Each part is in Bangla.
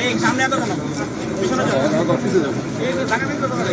এই সামনে এত কেন পিছনে যাও। এই তো টাকা পারে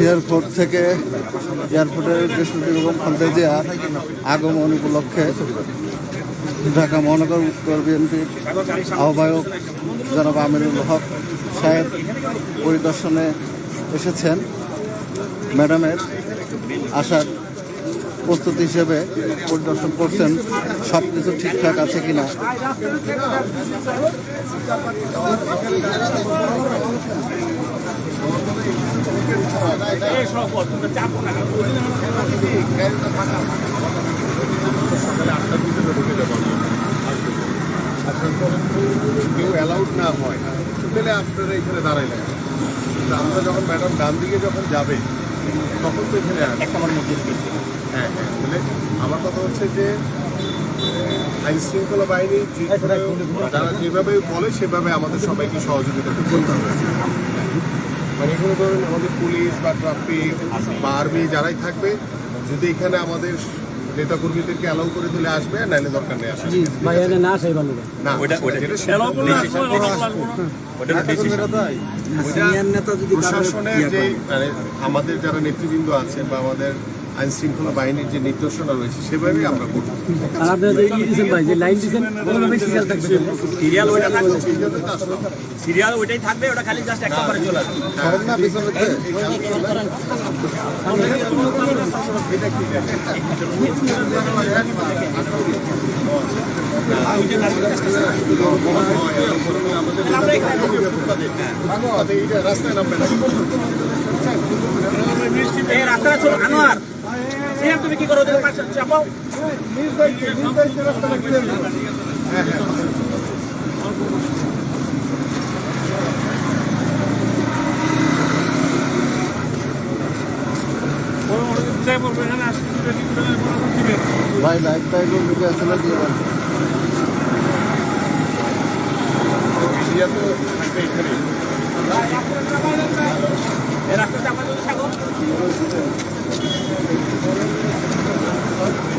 এয়ারপোর্ট থেকে এয়ারপোর্টের বেগম খালেদা আগমন উপলক্ষে ঢাকা মহানগর উত্তর বিএনপির আহ্বায়ক জনাব আমিরুল হক সাহেব পরিদর্শনে এসেছেন। ম্যাডামের আসার প্রস্তুতি হিসেবে পরিদর্শন করছেন সব কিছু ঠিকঠাক আছে কিনা। সকালে আটটার ভিতরে ঢুকে যাব আসার পর কেউ অ্যালাউড না হয় তাহলে আপনারা এখানে দাঁড়াইলেন কিন্তু আমরা যখন ম্যাডাম ডান দিকে যখন যাবে তখন তো এখানে আসবে। এক মধ্যে। হ্যাঁ হ্যাঁ। আমার কথা হচ্ছে যে আইন শৃঙ্খলা বাহিনী যে- যারা যেভাবে বলে সেভাবে আমাদের সবাইকে সহযোগিতা করতে হবে। মানে এখানে ধরুন আমাদের পুলিশ বা ট্রাফিক বা আর্মি যারাই থাকবে যদি এখানে আমাদের নেতা কর্মীদেরকে অ্যালাউ করে দিলে আসবে আর নাইলে দরকার নেই আসবে না। যেটা প্রশাসনের যে মানে আমাদের যারা নেতৃবৃন্দ আছে বা আমাদের আইন শৃঙ্খলা বাহিনীর যে নির্দেশনা রয়েছে সেভাবেই আমরা করব। সিরিয়াল ওইটাই থাকবে ওটা খালি জাস্ট এক নম্বরে চলে আসবে। আমাদের এইটা রাস্তায় নামবে না রাস্তাটা চলো আনোয়ার। সিএম তুমি কি করো? ওদের পাশে চাপাও ভাই লাইফ টাইম ঢুকে আসলে দিয়ে দেন। ইন্ডিয়া তো থাকবে এখানে এই রাস্তা চাপা যদি থাকো Thank you.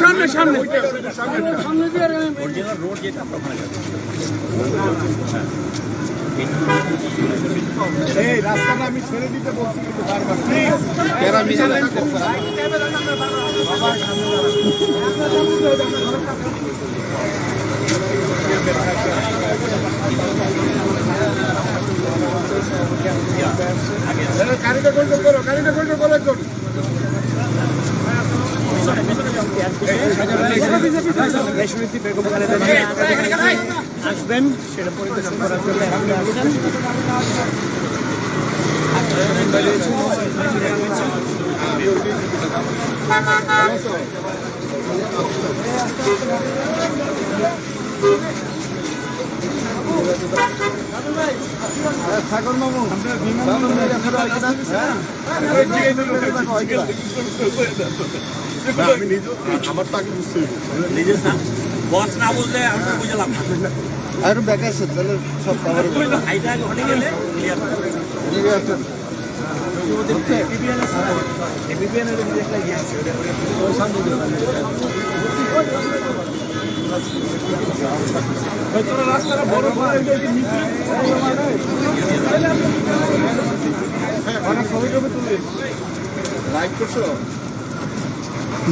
সামনে সামনে। এই রাস্তাটা আমি ছেড়ে দিতে বলছি কিন্তু গাড়িটা কন্ট্রোল করো গাড়িটা কন্ট্রোল করো একজন আসবেন সেটা এখানে আমার তাকে বুঝতে নিজের না না বললে আমি বুঝলাম আর একটু ব্যাকে সব কাভার হাইটা আগে হটে গেলে ক্লিয়ার ঠিক আছে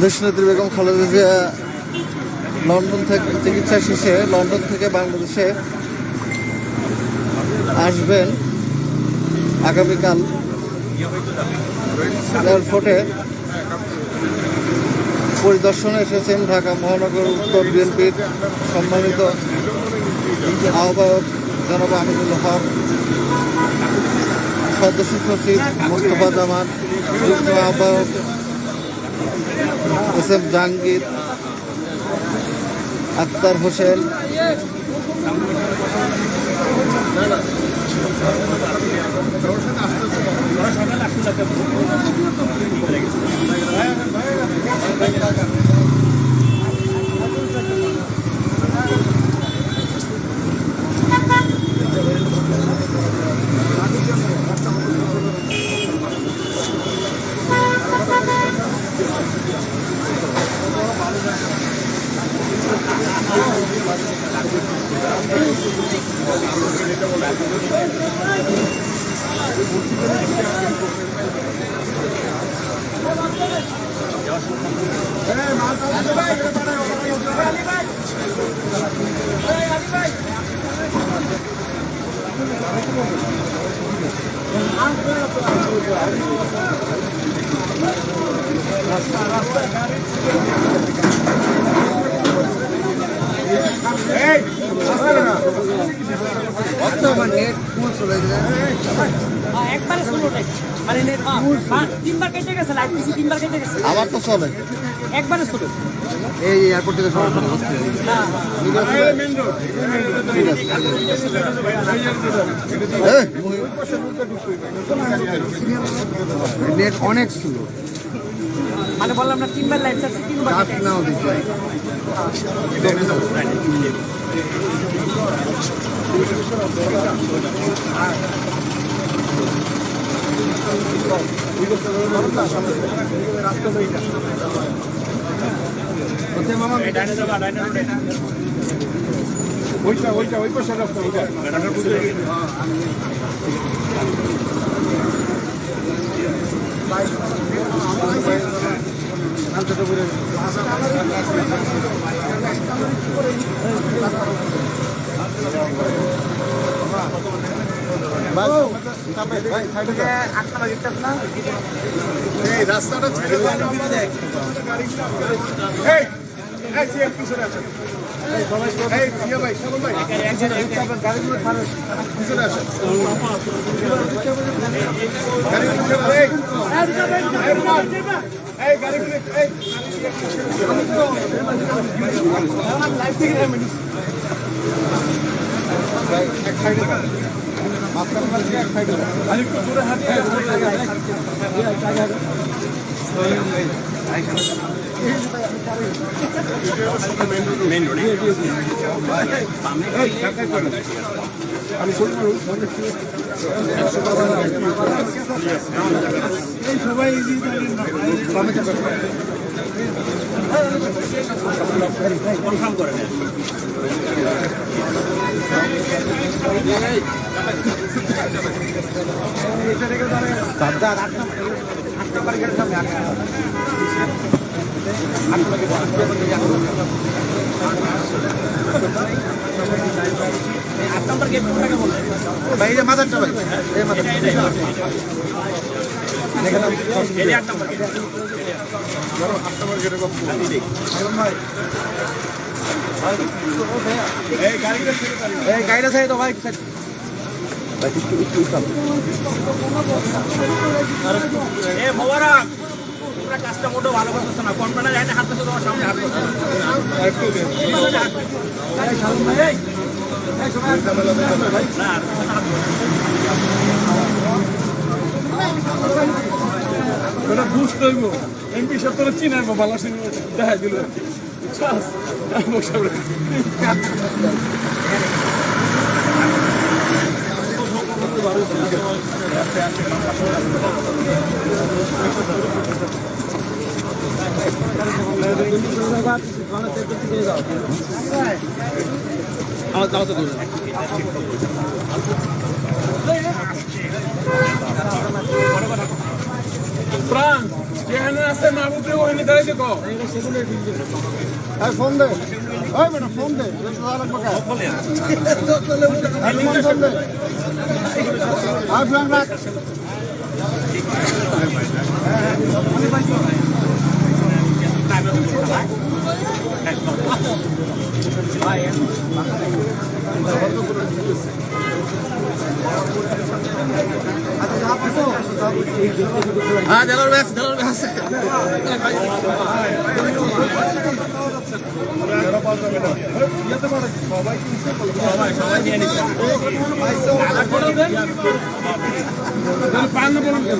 দেশনেত্রী বেগম খালেদা জিয়া লন্ডন থেকে চিকিৎসা শেষে লন্ডন থেকে বাংলাদেশে আসবেন। আগামীকাল এয়ারপোর্টে পরিদর্শনে এসেছেন ঢাকা মহানগর উত্তর বিএনপির সম্মানিত আহ্বায়ক হক এস এম জাহাঙ্গীর আক্তার হোসেন ষোলোটাই মানে নেট হ্যাঁ তিনবার কেটে গেছে লাইট পিসি তিনবার কেটে গেছে। আবার তো চলে। একবারে ষোলো এই এয়ারপোর্ট থেকে সরাসরি হচ্ছে। ঠিক আছে। নেট অনেক স্লো মানে বললাম না তিনবার লাইট চাচ্ছি তিনবার নাও দেখি। ওইটা ওইটা ওই পাশে রাস্তা ওইটা এই রাস্তাটা ছেড়ে পিছনে আছে এই এক সাইডে এক সাইডে আমি সবাই কনফার্ম করে দেন আট নম্বর গেট কোনটাকে মাথার গাড়িটা ছেড়ে দাও। এই গাড়িটা চাই তো ভাই এ মোবারক তোমরা কাজটা মোটেও ভালো করতেছো না। কোম্পানি যায় না হাত তোমার সামনে হাত করছ আরেকটু এটা বুঝতে হইব এমপি সব তোরা চিনাইব বালা সিং দেখা দিল। চাস প্রাণ যেখানে আছে? মাহবুবে ওখানে দাঁড়াই দেখো। হ্যাঁ ফোন দে। ওই বেটা ফোন দে। ফোন দে। আর ফোন রাখ। হ্যাঁ দেলার ব্যাস দেলার ব্যাস। পান বলুন কেন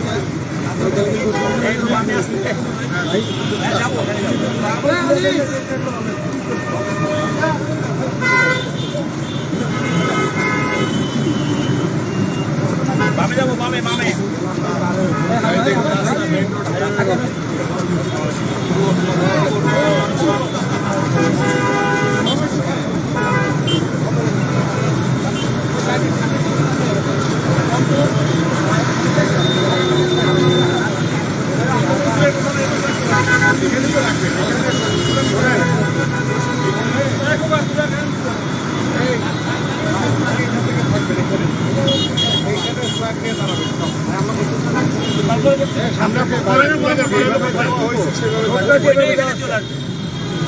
বামে যাবো বামে বামে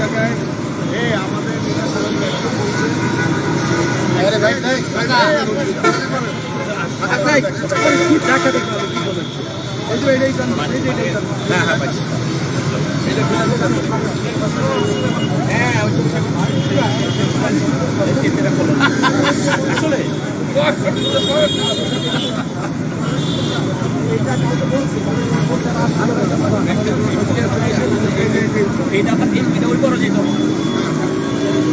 জায়গায় এই আমাদের এইটা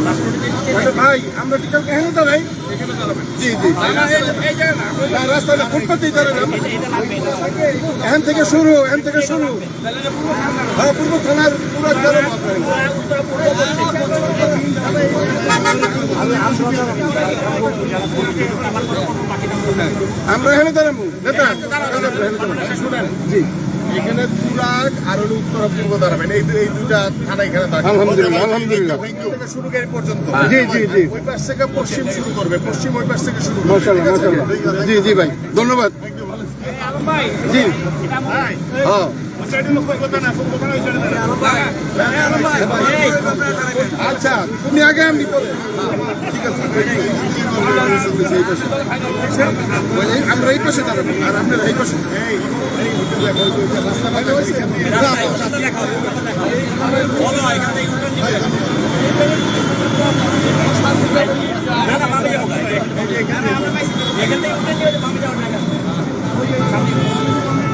রাষ্ট্রপতি ভাই, আমরা কি কালকে এখানে দাঁড়াই জি জি। রাস্তাটা ফুটপাতেই দাঁড়ালাম এখান থেকে শুরু, এখান থেকে শুরু। হ্যাঁ পূর্ব থানার পুরো। আমরা এখানে দাঁড়াবো। জি। এখানে তুরাগ আর হলো উত্তর পূর্ব দাঁড়াবেন। এই এই দুইটা থানা এখানে আলহামদুলিল্লাহ, আলহামদুলিল্লাহ। শুরু করে পর্যন্ত। জি, জি, জি। ওই পাশ থেকে পশ্চিম শুরু করবে। পশ্চিম ওই পাশ থেকে শুরু মাশাআল্লাহ মাশাআল্লাহ। জি জি ভাই। ধন্যবাদ। জি। হ্যাঁ। আচ্ছা তুমি আগে আমি পরে ঠিক আছে। আমরা এই পাশে দাঁড়াবো আর আপনারা এই পাশে। এখান থেকে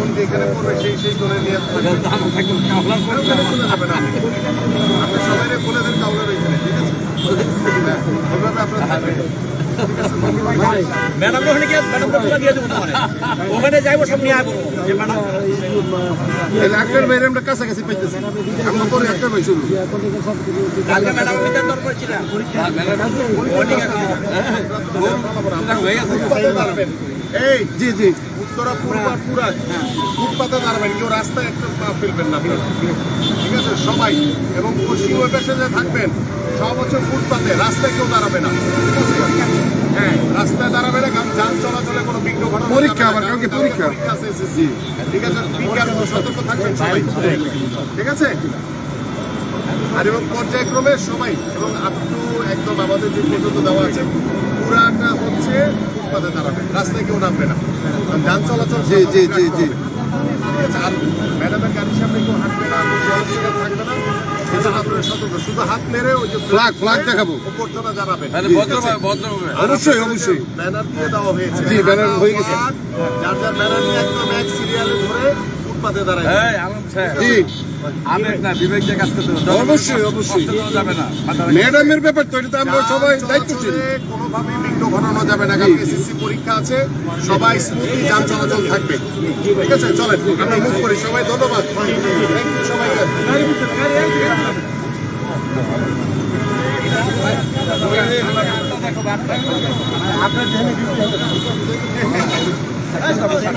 জোন যেখানে করবে সেই সেই জোনে নিয়ে যাবে না। আপনি সবাই বলে দেন কাউলার ওইখানে ঠিক আছে? হ্যাঁ, থাকবেন। ম্যাডাম ওখানে গিয়ে ম্যাডাম দিয়ে দেবো ওখানে যাইবো সব নিয়ে আসব। যে ম্যাডাম এই আক্তার আমরা কাছাকাছি পাইতেছি। আমরা পরে আক্তার ভাই শুরু কালকে ম্যাডাম আমি তার দরকার ছিল। ফুটপাতে দাঁড়াবেন এই জি জি। উত্তরা পূর্ব পুরা ফুটপাতে দাঁড়াবেন কেউ রাস্তায় একটু ফেলবেন না আপনারা। ঠিক আছে? সবাই। এবং পশ্চিম ওই পাশে যে থাকবেন সব হচ্ছে ফুটপাতে রাস্তায় কেউ দাঁড়াবে না। ঠিক আছে? হ্যাঁ রাস্তায় দাঁড়াবে না কারণ যান চলাচলে কোনো বিঘ্ন ঘটানো পরীক্ষা। আবার, কালকে পরীক্ষা। পরীক্ষা আছে এসএসসি। ঠিক আছে? বিজ্ঞান সতর্ক থাকবেন সবাই। ঠিক আছে? আর এবং পর্যায়ক্রমে সবাই এবং আপ টু একদম আমাদের যে পর্যন্ত দেওয়া আছে পুরাটা হচ্ছে ফুটপাতে দাঁড়াবে। রাস্তায় কেউ নামবে না। যান চলাচল জি, জি, জি, জি। আর ম্যাডামের গাড়ির সামনে কেউ হাঁটবে না থাকবে না। শুধু হাত মেরে ওই যে flag দেখাবো। অভ্যর্থনা জানাবেন ভদ্রভাবে অবশ্যই অবশ্যই। ব্যানার দিয়ে দেওয়া হয়েছে। জি, ব্যানার হয়ে গেছে। যার যার ব্যানার নিয়ে একদম এক সিরিয়ালে ধরে ফুটপাতে দাঁড়ায়। জি। অবশ্যই অবশ্যই। ম্যাডামের ব্যাপার তো এটা আমরা সবাই দায়িত্বশীল। বিঘ্ন ঘটানো যাবে না কারণ এসএসসি পরীক্ষা আছে। সবাই স্মুথলি যান চলাচল থাকবে। ঠিক আছে চলেন আমরা মুভ করি। সবাই ধন্যবাদ। You সবাইকে